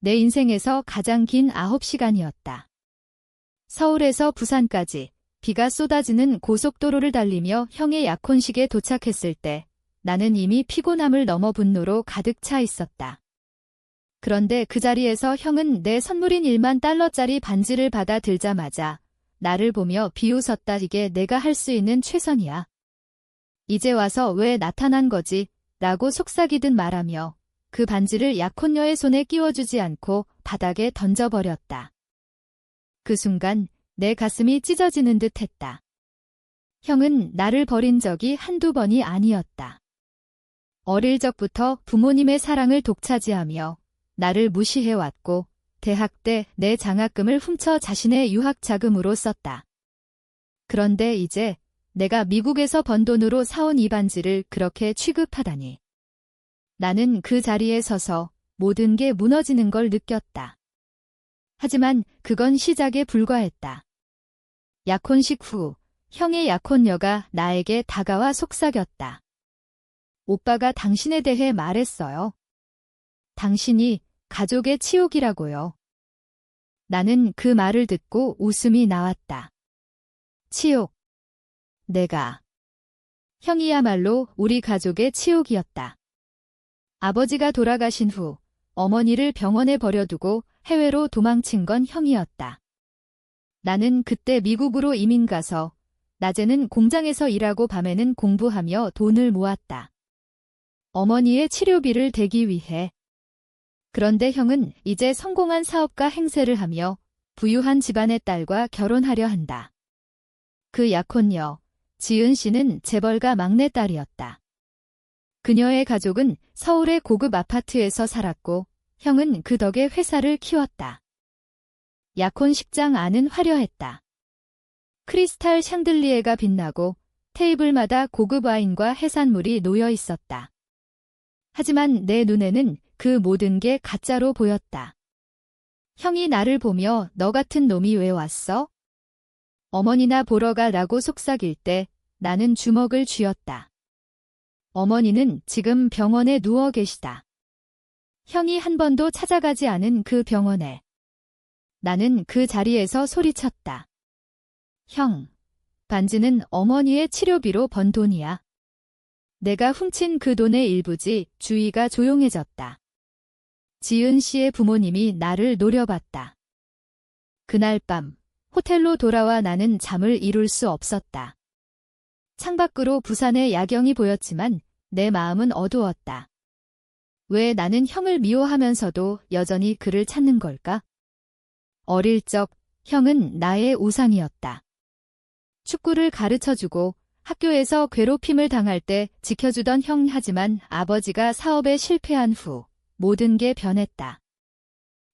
내 인생에서 가장 긴 9시간이었다. 서울에서 부산까지 비가 쏟아지는 고속도로를 달리며 형의 약혼식에 도착했을 때 나는 이미 피곤함을 넘어 분노로 가득 차 있었다. 그런데 그 자리에서 형은 내 선물인 1만 달러짜리 반지를 받아 들자마자 나를 보며 비웃었다. 이게 내가 할 수 있는 최선이야. 이제 와서 왜 나타난 거지? 라고 속삭이듯 말하며 그 반지를 약혼녀의 손에 끼워주지 않고 바닥에 던져버렸다. 그 순간 내 가슴이 찢어지는 듯 했다. 형은 나를 버린 적이 한두 번이 아니었다. 어릴 적부터 부모님의 사랑을 독차지하며 나를 무시해왔고 대학 때 내 장학금을 훔쳐 자신의 유학 자금으로 썼다. 그런데 이제 내가 미국에서 번 돈으로 사온 이 반지를 그렇게 취급하다니. 나는 그 자리에 서서 모든 게 무너지는 걸 느꼈다. 하지만 그건 시작에 불과했다. 약혼식 후 형의 약혼녀가 나에게 다가와 속삭였다. 오빠가 당신에 대해 말했어요. 당신이 가족의 치욕이라고요. 나는 그 말을 듣고 웃음이 나왔다. 치욕. 내가. 형이야말로 우리 가족의 치욕이었다. 아버지가 돌아가신 후 어머니를 병원에 버려두고 해외로 도망친 건 형이었다. 나는 그때 미국으로 이민 가서 낮에는 공장에서 일하고 밤에는 공부하며 돈을 모았다. 어머니의 치료비를 대기 위해. 그런데 형은 이제 성공한 사업가 행세를 하며 부유한 집안의 딸과 결혼하려 한다. 그 약혼녀, 지은 씨는 재벌가 막내딸이었다. 그녀의 가족은 서울의 고급 아파트에서 살았고 형은 그 덕에 회사를 키웠다. 약혼식장 안은 화려했다. 크리스탈 샹들리에가 빛나고 테이블마다 고급 와인과 해산물이 놓여 있었다. 하지만 내 눈에는 그 모든 게 가짜로 보였다. 형이 나를 보며 너 같은 놈이 왜 왔어? 어머니나 보러 가라고 속삭일 때 나는 주먹을 쥐었다. 어머니는 지금 병원에 누워 계시다. 형이 한 번도 찾아가지 않은 그 병원에. 나는 그 자리에서 소리쳤다. 형, 반지는 어머니의 치료비로 번 돈이야. 내가 훔친 그 돈의 일부지 주위가 조용해졌다. 지은 씨의 부모님이 나를 노려봤다. 그날 밤 호텔로 돌아와 나는 잠을 이룰 수 없었다. 창밖으로 부산의 야경이 보였지만 내 마음은 어두웠다. 왜 나는 형을 미워하면서도 여전히 그를 찾는 걸까? 어릴 적 형은 나의 우상이었다. 축구를 가르쳐주고 학교에서 괴롭힘을 당할 때 지켜주던 형 하지만 아버지가 사업에 실패한 후 모든 게 변했다.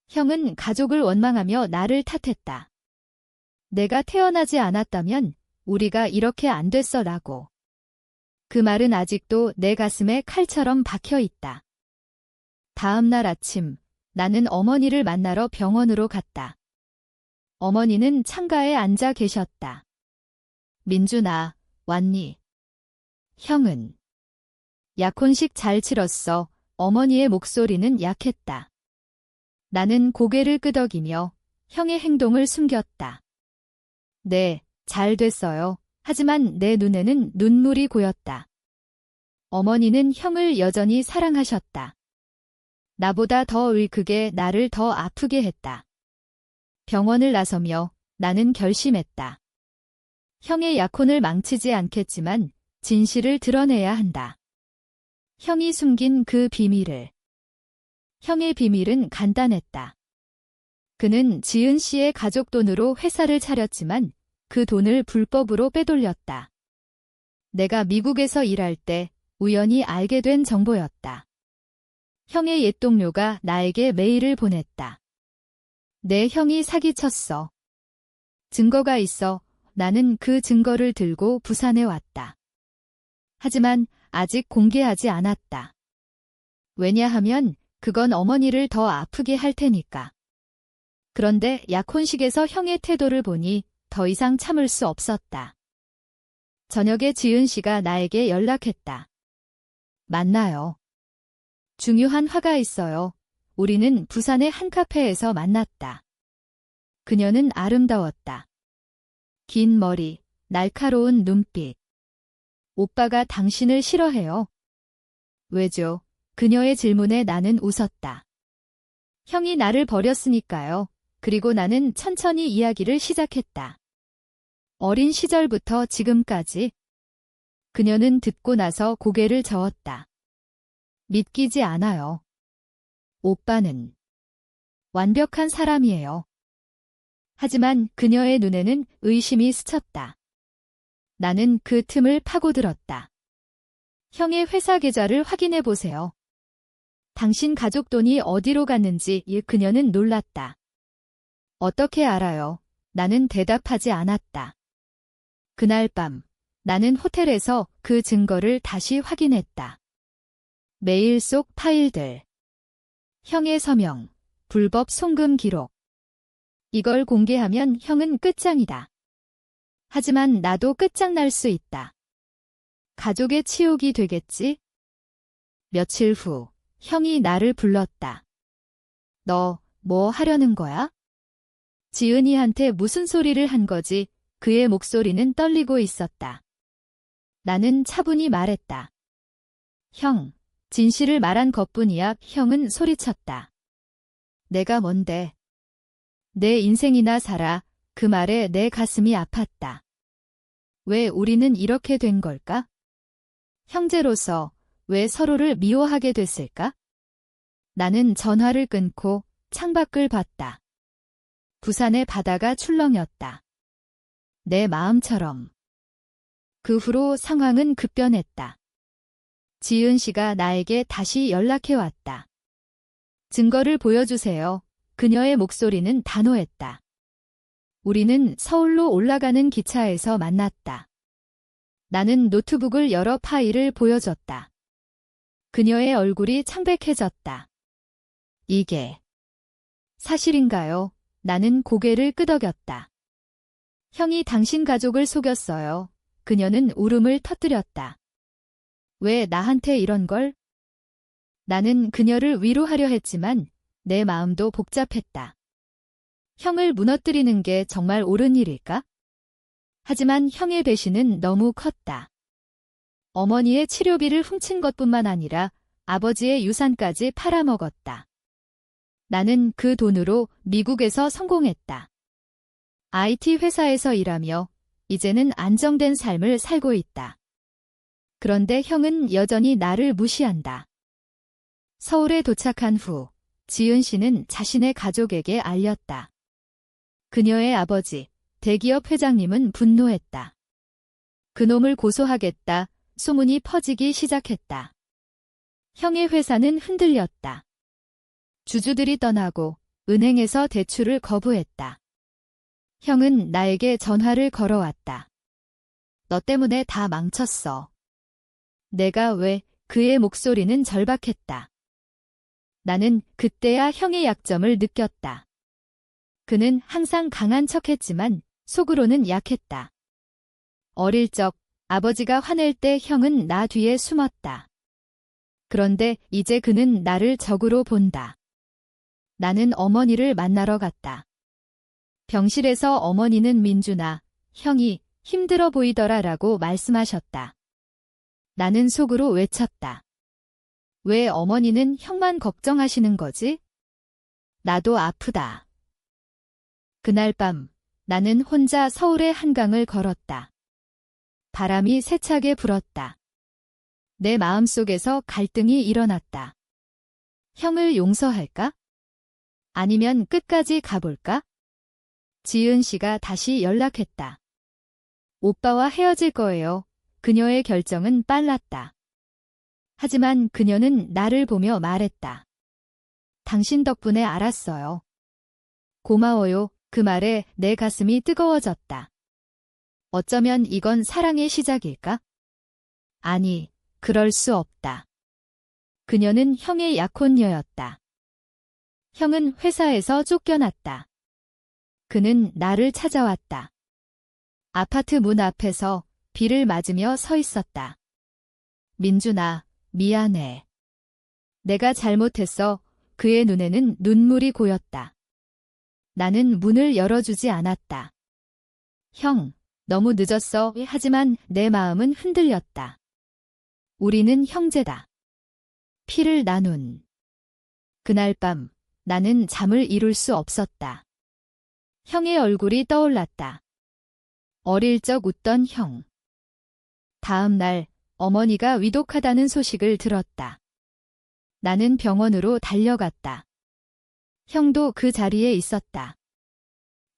형은 가족을 원망하며 나를 탓했다. 내가 태어나지 않았다면 우리가 이렇게 안 됐어라고. 그 말은 아직도 내 가슴에 칼처럼 박혀 있다. 다음 날 아침 나는 어머니를 만나러 병원으로 갔다. 어머니는 창가에 앉아 계셨다. 민준아, 왔니? 형은 약혼식 잘 치렀어. 어머니의 목소리는 약했다. 나는 고개를 끄덕이며 형의 행동을 숨겼다. 네, 잘 됐어요. 하지만 내 눈에는 눈물이 고였다. 어머니는 형을 여전히 사랑하셨다. 나보다 더 울크게 나를 더 아프게 했다. 병원을 나서며 나는 결심했다. 형의 약혼을 망치지 않겠지만 진실을 드러내야 한다. 형이 숨긴 그 비밀을. 형의 비밀은 간단했다. 그는 지은 씨의 가족 돈으로 회사를 차렸지만 그 돈을 불법으로 빼돌렸다. 내가 미국에서 일할 때 우연히 알게 된 정보였다. 형의 옛 동료가 나에게 메일을 보냈다. 내 형이 사기쳤어. 증거가 있어 나는 그 증거를 들고 부산에 왔다. 하지만 아직 공개하지 않았다. 왜냐하면 그건 어머니를 더 아프게 할 테니까. 그런데 약혼식에서 형의 태도를 보니 더 이상 참을 수 없었다. 저녁에 지은 씨가 나에게 연락했다. 만나요. 중요한 화가 있어요. 우리는 부산의 한 카페에서 만났다. 그녀는 아름다웠다. 긴 머리, 날카로운 눈빛. 오빠가 당신을 싫어해요. 왜죠? 그녀의 질문에 나는 웃었다. 형이 나를 버렸으니까요. 그리고 나는 천천히 이야기를 시작했다. 어린 시절부터 지금까지. 그녀는 듣고 나서 고개를 저었다. 믿기지 않아요. 오빠는 완벽한 사람이에요. 하지만 그녀의 눈에는 의심이 스쳤다. 나는 그 틈을 파고들었다. 형의 회사 계좌를 확인해 보세요. 당신 가족 돈이 어디로 갔는지 이 그녀는 놀랐다. 어떻게 알아요? 나는 대답하지 않았다. 그날 밤 나는 호텔에서 그 증거를 다시 확인했다. 메일 속 파일들. 형의 서명, 불법 송금 기록. 이걸 공개하면 형은 끝장이다. 하지만 나도 끝장날 수 있다. 가족의 치욕이 되겠지? 며칠 후, 형이 나를 불렀다. 너, 뭐 하려는 거야? 지은이한테 무슨 소리를 한 거지? 그의 목소리는 떨리고 있었다. 나는 차분히 말했다. 형, 진실을 말한 것뿐이야. 형은 소리쳤다. 내가 뭔데? 내 인생이나 살아. 그 말에 내 가슴이 아팠다. 왜 우리는 이렇게 된 걸까? 형제로서 왜 서로를 미워하게 됐을까? 나는 전화를 끊고 창밖을 봤다. 부산의 바다가 출렁였다. 내 마음처럼. 그 후로 상황은 급변했다. 지은 씨가 나에게 다시 연락해 왔다. 증거를 보여주세요. 그녀의 목소리는 단호했다. 우리는 서울로 올라가는 기차에서 만났다. 나는 노트북을 열어 파일을 보여줬다. 그녀의 얼굴이 창백해졌다. 이게 사실인가요? 나는 고개를 끄덕였다. 형이 당신 가족을 속였어요. 그녀는 울음을 터뜨렸다. 왜 나한테 이런 걸? 나는 그녀를 위로하려 했지만 내 마음도 복잡했다. 형을 무너뜨리는 게 정말 옳은 일일까? 하지만 형의 배신은 너무 컸다. 어머니의 치료비를 훔친 것뿐만 아니라 아버지의 유산까지 팔아먹었다. 나는 그 돈으로 미국에서 성공했다. IT 회사에서 일하며 이제는 안정된 삶을 살고 있다. 그런데 형은 여전히 나를 무시한다. 서울에 도착한 후 지은 씨는 자신의 가족에게 알렸다. 그녀의 아버지, 대기업 회장님은 분노했다. 그놈을 고소하겠다. 소문이 퍼지기 시작했다. 형의 회사는 흔들렸다. 주주들이 떠나고 은행에서 대출을 거부했다. 형은 나에게 전화를 걸어왔다. 너 때문에 다 망쳤어. 내가 왜 그의 목소리는 절박했다. 나는 그때야 형의 약점을 느꼈다. 그는 항상 강한 척했지만 속으로는 약했다. 어릴 적 아버지가 화낼 때 형은 나 뒤에 숨었다. 그런데 이제 그는 나를 적으로 본다. 나는 어머니를 만나러 갔다. 병실에서 어머니는 민준아, 형이 힘들어 보이더라 라고 말씀하셨다. 나는 속으로 외쳤다. 왜 어머니는 형만 걱정하시는 거지? 나도 아프다. 그날 밤 나는 혼자 서울의 한강을 걸었다. 바람이 세차게 불었다. 내 마음속에서 갈등이 일어났다. 형을 용서할까? 아니면 끝까지 가볼까? 지은 씨가 다시 연락했다. 오빠와 헤어질 거예요. 그녀의 결정은 빨랐다. 하지만 그녀는 나를 보며 말했다. 당신 덕분에 알았어요. 고마워요. 그 말에 내 가슴이 뜨거워졌다. 어쩌면 이건 사랑의 시작일까? 아니, 그럴 수 없다. 그녀는 형의 약혼녀였다. 형은 회사에서 쫓겨났다. 그는 나를 찾아왔다. 아파트 문 앞에서 비를 맞으며 서 있었다. 민준아, 미안해. 내가 잘못했어. 그의 눈에는 눈물이 고였다. 나는 문을 열어주지 않았다. 형, 너무 늦었어. 하지만 내 마음은 흔들렸다. 우리는 형제다. 피를 나눈. 그날 밤 나는 잠을 이룰 수 없었다. 형의 얼굴이 떠올랐다. 어릴 적 웃던 형. 다음 날 어머니가 위독하다는 소식을 들었다. 나는 병원으로 달려갔다. 형도 그 자리에 있었다.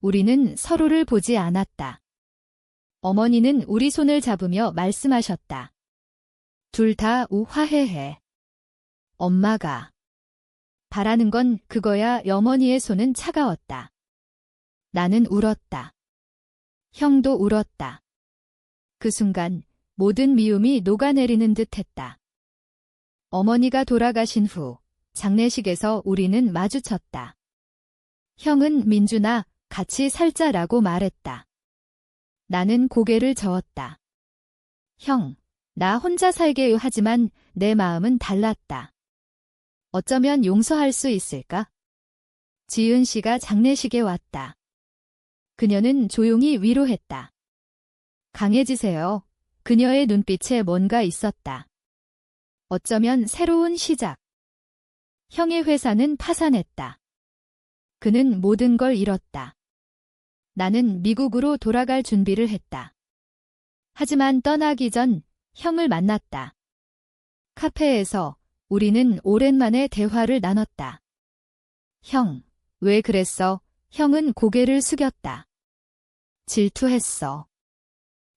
우리는 서로를 보지 않았다. 어머니는 우리 손을 잡으며 말씀하셨다. 둘 다 우화해해. 엄마가 바라는 건 그거야 어머니의 손은 차가웠다. 나는 울었다. 형도 울었다. 그 순간 모든 미움이 녹아내리는 듯 했다. 어머니가 돌아가신 후 장례식에서 우리는 마주쳤다. 형은 민준아, 같이 살자라고 말했다. 나는 고개를 저었다. 형, 나 혼자 살게요 하지만 내 마음은 달랐다. 어쩌면 용서할 수 있을까? 지은 씨가 장례식에 왔다. 그녀는 조용히 위로했다. 강해지세요. 그녀의 눈빛에 뭔가 있었다. 어쩌면 새로운 시작. 형의 회사는 파산했다. 그는 모든 걸 잃었다. 나는 미국으로 돌아갈 준비를 했다. 하지만 떠나기 전 형을 만났다. 카페에서 우리는 오랜만에 대화를 나눴다. 형, 왜 그랬어? 형은 고개를 숙였다. 질투했어.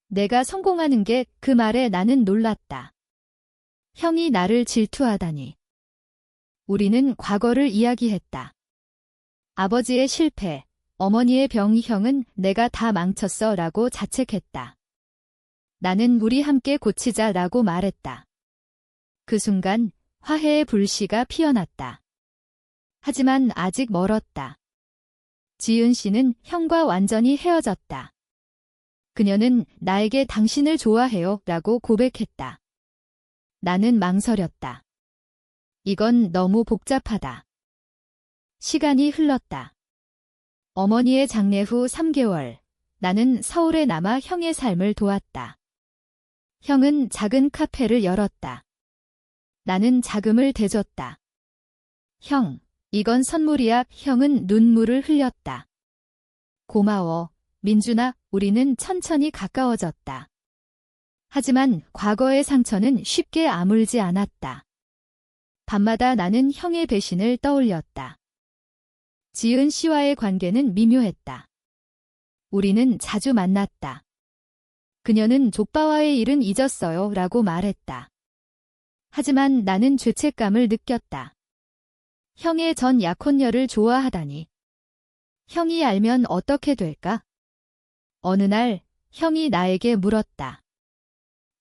내가 성공하는 게 그 말에 나는 놀랐다. 형이 나를 질투하다니. 우리는 과거를 이야기했다. 아버지의 실패, 어머니의 병 형은 내가 다 망쳤어 라고 자책했다. 나는 우리 함께 고치자 라고 말했다. 그 순간 화해의 불씨가 피어났다. 하지만 아직 멀었다. 지은 씨는 형과 완전히 헤어졌다. 그녀는 나에게 당신을 좋아해요 라고 고백했다. 나는 망설였다. 이건 너무 복잡하다. 시간이 흘렀다. 어머니의 장례 후 3개월, 나는 서울에 남아 형의 삶을 도왔다. 형은 작은 카페를 열었다. 나는 자금을 대줬다. 형, 이건 선물이야. 형은 눈물을 흘렸다. 고마워. 민준아, 우리는 천천히 가까워졌다. 하지만 과거의 상처는 쉽게 아물지 않았다. 밤마다 나는 형의 배신을 떠올렸다. 지은 씨와의 관계는 미묘했다. 우리는 자주 만났다. 그녀는 족바와의 일은 잊었어요 라고 말했다. 하지만 나는 죄책감을 느꼈다. 형의 전 약혼녀를 좋아하다니. 형이 알면 어떻게 될까? 어느 날 형이 나에게 물었다.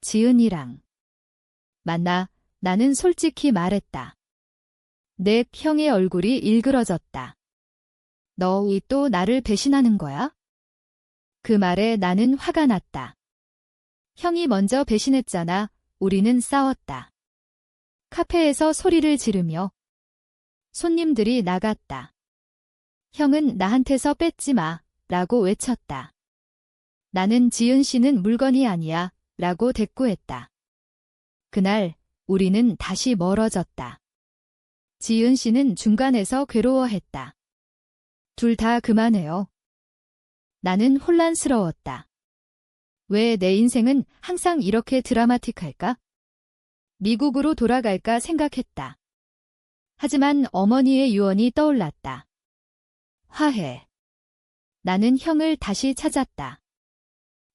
지은이랑 만나 나는 솔직히 말했다. 내 형의 얼굴이 일그러졌다. 너희 또 나를 배신하는 거야? 그 말에 나는 화가 났다. 형이 먼저 배신했잖아. 우리는 싸웠다. 카페에서 소리를 지르며 손님들이 나갔다. 형은 나한테서 뺏지 마, 라고 외쳤다. 나는 지은 씨는 물건이 아니야, 라고 대꾸했다. 그날 우리는 다시 멀어졌다. 지은 씨는 중간에서 괴로워했다. 둘 다 그만해요. 나는 혼란스러웠다. 왜 내 인생은 항상 이렇게 드라마틱할까? 미국으로 돌아갈까 생각했다. 하지만 어머니의 유언이 떠올랐다. 화해. 나는 형을 다시 찾았다.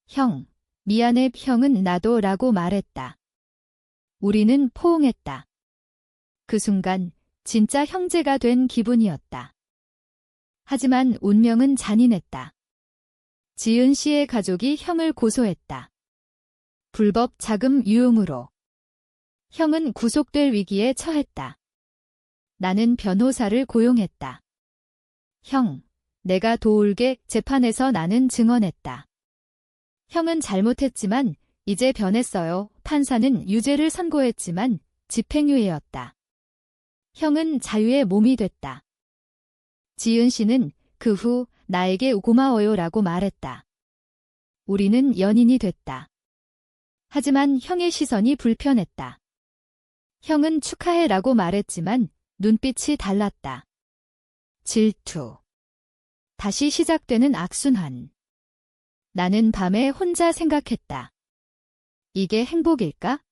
형, 미안해 형은 나도 라고 말했다. 우리는 포옹했다. 그 순간 진짜 형제가 된 기분이었다. 하지만 운명은 잔인했다. 지은 씨의 가족이 형을 고소했다. 불법 자금 유용으로. 형은 구속될 위기에 처했다. 나는 변호사를 고용했다. 형, 내가 도울게 재판에서 나는 증언했다. 형은 잘못했지만 이제 변했어요. 판사는 유죄를 선고했지만 집행유예였다. 형은 자유의 몸이 됐다. 지은 씨는 그 후 나에게 고마워요라고 말했다. 우리는 연인이 됐다. 하지만 형의 시선이 불편했다. 형은 축하해라고 말했지만 눈빛이 달랐다. 질투. 다시 시작되는 악순환. 나는 밤에 혼자 생각했다. 이게 행복일까?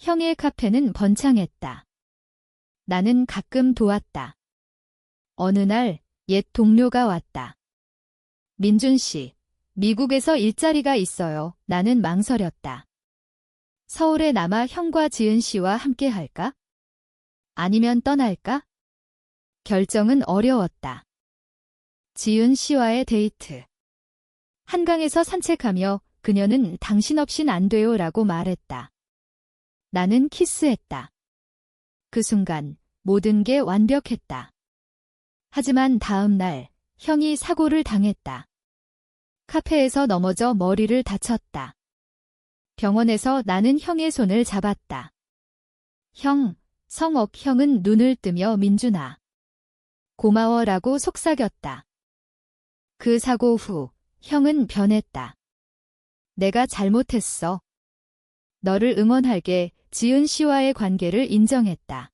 형의 카페는 번창했다. 나는 가끔 도왔다. 어느 날 옛 동료가 왔다. 민준 씨, 미국에서 일자리가 있어요. 나는 망설였다. 서울에 남아 형과 지은 씨와 함께 할까? 아니면 떠날까? 결정은 어려웠다. 지은 씨와의 데이트. 한강에서 산책하며 그녀는 당신 없인 안 돼요 라고 말했다. 나는 키스했다. 그 순간 모든 게 완벽했다. 하지만 다음 날 형이 사고를 당했다. 카페에서 넘어져 머리를 다쳤다. 병원에서 나는 형의 손을 잡았다. 형, 성옥 형은 눈을 뜨며 민준아. 고마워라고 속삭였다. 그 사고 후 형은 변했다. 내가 잘못했어. 너를 응원할게 지은 씨와의 관계를 인정했다.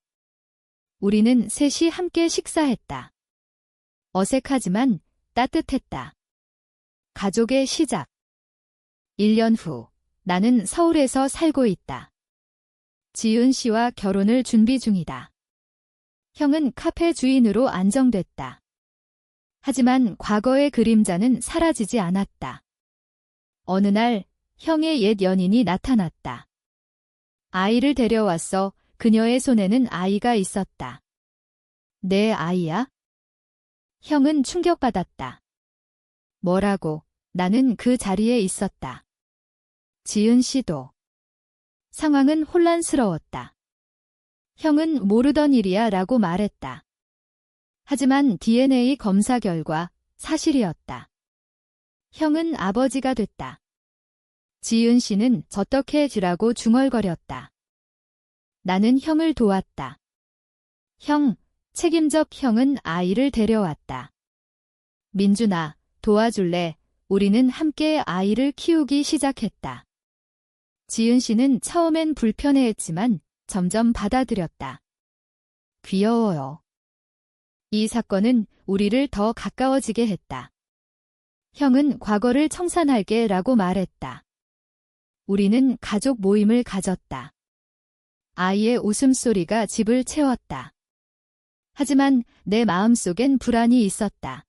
우리는 셋이 함께 식사했다. 어색하지만 따뜻했다. 가족의 시작. 1년 후 나는 서울에서 살고 있다. 지은 씨와 결혼을 준비 중이다. 형은 카페 주인으로 안정됐다. 하지만 과거의 그림자는 사라지지 않았다. 어느 날 형의 옛 연인이 나타났다. 아이를 데려왔어 그녀의 손에는 아이가 있었다. 내 아이야? 형은 충격받았다. 뭐라고? 나는 그 자리에 있었다. 지은 씨도. 상황은 혼란스러웠다. 형은 모르던 일이야 라고 말했다. 하지만 DNA 검사 결과 사실이었다. 형은 아버지가 됐다. 지은 씨는 어떻게 해주라고 중얼거렸다. 나는 형을 도왔다. 형, 책임적 형은 아이를 데려왔다. 민준아, 도와줄래? 우리는 함께 아이를 키우기 시작했다. 지은 씨는 처음엔 불편해했지만 점점 받아들였다. 귀여워요. 이 사건은 우리를 더 가까워지게 했다. 형은 과거를 청산할게 라고 말했다. 우리는 가족 모임을 가졌다. 아이의 웃음소리가 집을 채웠다. 하지만 내 마음속엔 불안이 있었다.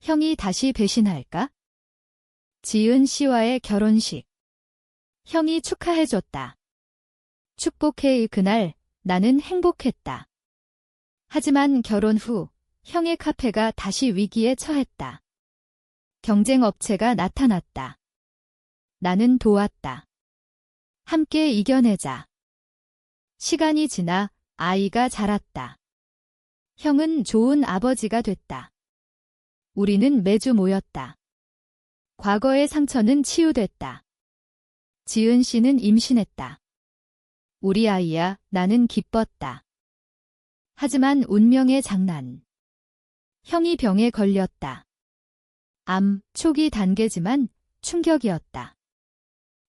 형이 다시 배신할까? 지은 씨와의 결혼식. 형이 축하해줬다. 축복회의 그날 나는 행복했다. 하지만 결혼 후 형의 카페가 다시 위기에 처했다. 경쟁 업체가 나타났다. 나는 도왔다. 함께 이겨내자. 시간이 지나 아이가 자랐다. 형은 좋은 아버지가 됐다. 우리는 매주 모였다. 과거의 상처는 치유됐다. 지은 씨는 임신했다. 우리 아이야, 나는 기뻤다. 하지만 운명의 장난. 형이 병에 걸렸다. 암, 초기 단계지만 충격이었다.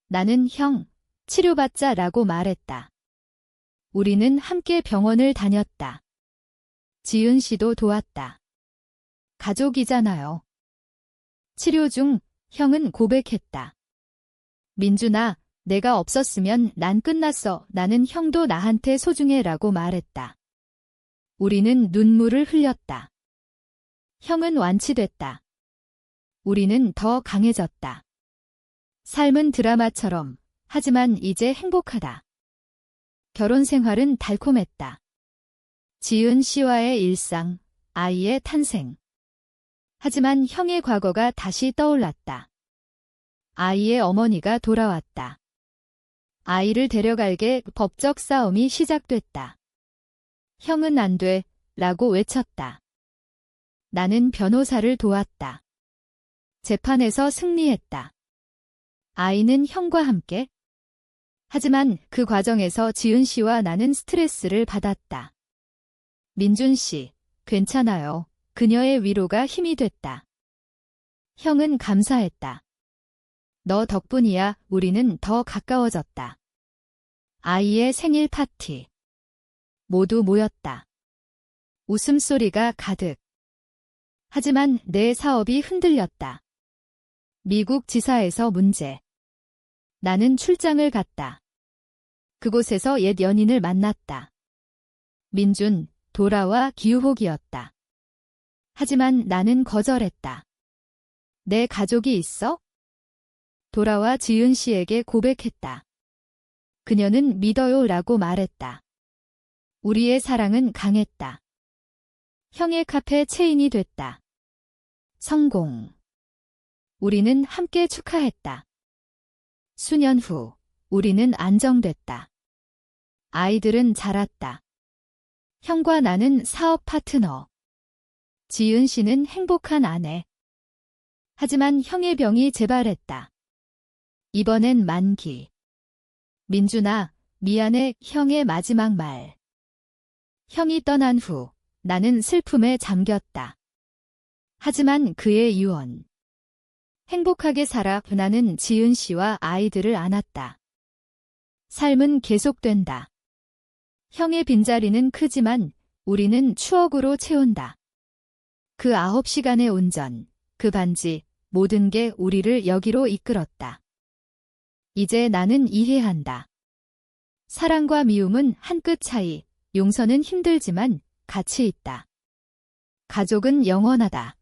나는 형, 치료받자 라고 말했다. 우리는 함께 병원을 다녔다. 지은 씨도 도왔다. 가족이잖아요. 치료 중 형은 고백했다. 민준아, 내가 없었으면 난 끝났어. 나는 형도 나한테 소중해 라고 말했다. 우리는 눈물을 흘렸다. 형은 완치됐다. 우리는 더 강해졌다. 삶은 드라마처럼 하지만 이제 행복하다. 결혼 생활은 달콤했다. 지은 씨와의 일상, 아이의 탄생. 하지만 형의 과거가 다시 떠올랐다. 아이의 어머니가 돌아왔다. 아이를 데려갈게 법적 싸움이 시작됐다. 형은 안 돼, 라고 외쳤다. 나는 변호사를 도왔다. 재판에서 승리했다. 아이는 형과 함께. 하지만 그 과정에서 지은 씨와 나는 스트레스를 받았다. 민준 씨, 괜찮아요. 그녀의 위로가 힘이 됐다. 형은 감사했다. 너 덕분이야 우리는 더 가까워졌다. 아이의 생일 파티. 모두 모였다. 웃음소리가 가득. 하지만 내 사업이 흔들렸다. 미국 지사에서 문제. 나는 출장을 갔다. 그곳에서 옛 연인을 만났다. 민준, 돌아와 기우혹이었다. 하지만 나는 거절했다. 내 가족이 있어? 돌아와 지은 씨에게 고백했다. 그녀는 믿어요 라고 말했다. 우리의 사랑은 강했다. 형의 카페 체인이 됐다. 성공. 우리는 함께 축하했다. 수년 후, 우리는 안정됐다. 아이들은 자랐다. 형과 나는 사업 파트너. 지은 씨는 행복한 아내. 하지만 형의 병이 재발했다. 이번엔 만기. 민준아, 미안해, 형의 마지막 말. 형이 떠난 후, 나는 슬픔에 잠겼다. 하지만 그의 유언. 행복하게 살아 나는 지은 씨와 아이들을 안았다. 삶은 계속된다. 형의 빈자리는 크지만 우리는 추억으로 채운다. 그 아홉 시간의 운전, 그 반지, 모든 게 우리를 여기로 이끌었다. 이제 나는 이해한다. 사랑과 미움은 한 끗 차이, 용서는 힘들지만 가치 있다. 가족은 영원하다.